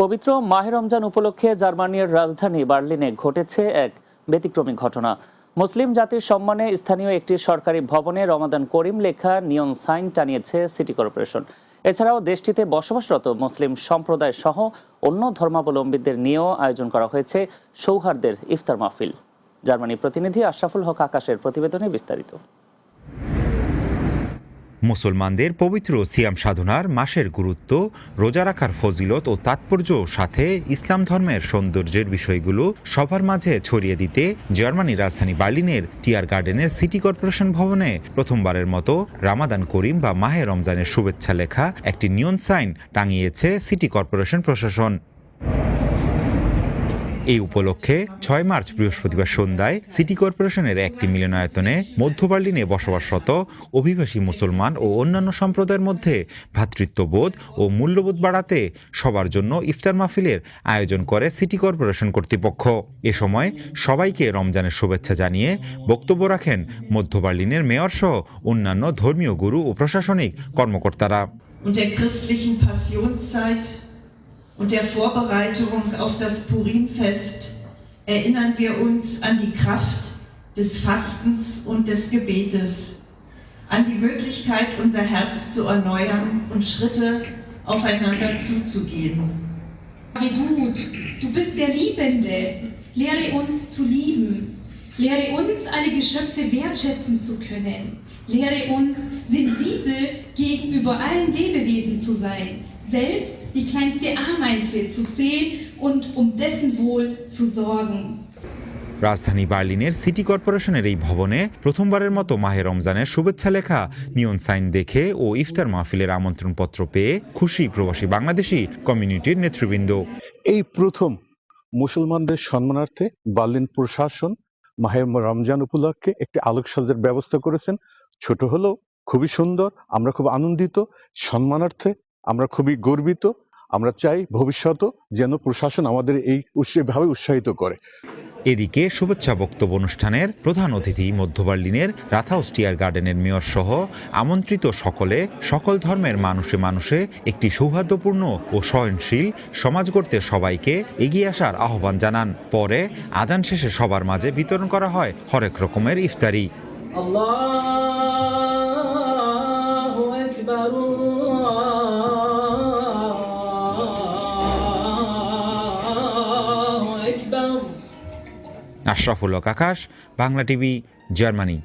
পবিত্র মাহে রমজান উপলক্ষে জার্মানির রাজধানী বার্লিনে ঘটেছে এক ব্যতিক্রমী ঘটনা। মুসলিম জাতির সম্মানে স্থানীয় একটি সরকারি ভবনে রমাদান করিম লেখা নিয়ন সাইন টানিয়েছে সিটি কর্পোরেশন। এছাড়াও দেশটিতে বসবাসরত মুসলিম সম্প্রদায় সহ অন্য ধর্মাবলম্বীদের নিয়েও আয়োজন করা হয়েছে সৌহার্দের ইফতার মাহফিল। জার্মানি প্রতিনিধি আশরাফুল হক আকাশের প্রতিবেদনে বিস্তারিত। মুসলমানদের পবিত্র সিয়াম সাধনার মাসের গুরুত্ব, রোজা রাখার ফজিলত ও তাৎপর্য সাথে ইসলাম ধর্মের সৌন্দর্যের বিষয়গুলো সবার মাঝে ছড়িয়ে দিতে জার্মানির রাজধানী বার্লিনের টিয়ার গার্ডেনের সিটি কর্পোরেশন ভবনে প্রথমবারের মতো রামাদান করিম বা মাহে রমজানের শুভেচ্ছা লেখা একটি নিয়ন সাইন টাঙিয়েছে সিটি কর্পোরেশন প্রশাসন। এই উপলক্ষে ছয় মার্চ বৃহস্পতিবার সন্ধ্যায় সিটি কর্পোরেশনের একটি মিলনায়তনে মধ্য বার্লিনে বসবাসরত অভিবাসী মুসলমান ও অন্যান্য সম্প্রদায়ের মধ্যে ভ্রাতৃত্ববোধ ও মূল্যবোধ বাড়াতে সবার জন্য ইফতার মাহফিলের আয়োজন করে সিটি কর্পোরেশন কর্তৃপক্ষ। এ সময় সবাইকে রমজানের শুভেচ্ছা জানিয়ে বক্তব্য রাখেন মধ্য বার্লিনের মেয়র সহ অন্যান্য ধর্মীয় গুরু ও প্রশাসনিক কর্মকর্তারা। Und der christlichen Passionszeit und der Vorbereitung auf das Purimfest erinnern wir uns an die Kraft des Fastens und des Gebetes, an die Möglichkeit, unser Herz zu erneuern und Schritte aufeinander zuzugehen. David, du bist der Liebende. Lehre uns zu lieben. Lehre uns, alle Geschöpfe wertschätzen zu können. Lehre uns, sensibel gegenüber allen Lebewesen zu sein. Selbst die kleinste Ameise zu sehen und um dessen Wohl zu sorgen. রাজধানী বার্লিনের city কর্পোরেশনের এই ভবনে প্রথমবারের মতো মাহে রমজানের শুভেচ্ছা লেখা নিয়ন সাইন দেখে ও ইফতার মাহফিলের আমন্ত্রণপত্র পেয়ে খুশি প্রবাসী বাংলাদেশি কমিউনিটির নেতৃবৃন্দ এই প্রথম মুসলমানদের সম্মানার্থে বার্লিন প্রশাসন মাহে রমজান উপলক্ষে একটি আলোকসজ্জার ব্যবস্থা করেছেন। ছোট হলেও খুবই সুন্দর, আমরা খুব আনন্দিত, সম্মানার্থে আমরা খুবই গর্বিত। আমরা চাই ভবিষ্যতেও যেন প্রশাসন আমাদের এই উৎসাহভাবে উৎসাহিত করে। এদিকে শুভেচ্ছা বক্তব্য অনুষ্ঠানের প্রধান অতিথি মধ্য বার্লিনের রাথাউস্টিয়ার গার্ডেনের মেয়র সহ আমন্ত্রিত সকলে সকল ধর্মের মানুষে মানুষে একটি সৌহার্দ্যপূর্ণ ও সহনশীল সমাজ গড়তে সবাইকে এগিয়ে আসার আহ্বান জানান। পরে আজান শেষে সবার মাঝে বিতরণ করা হয় হরেক রকমের ইফতারি। Ashraful Haque Akash Bangla TV Germany.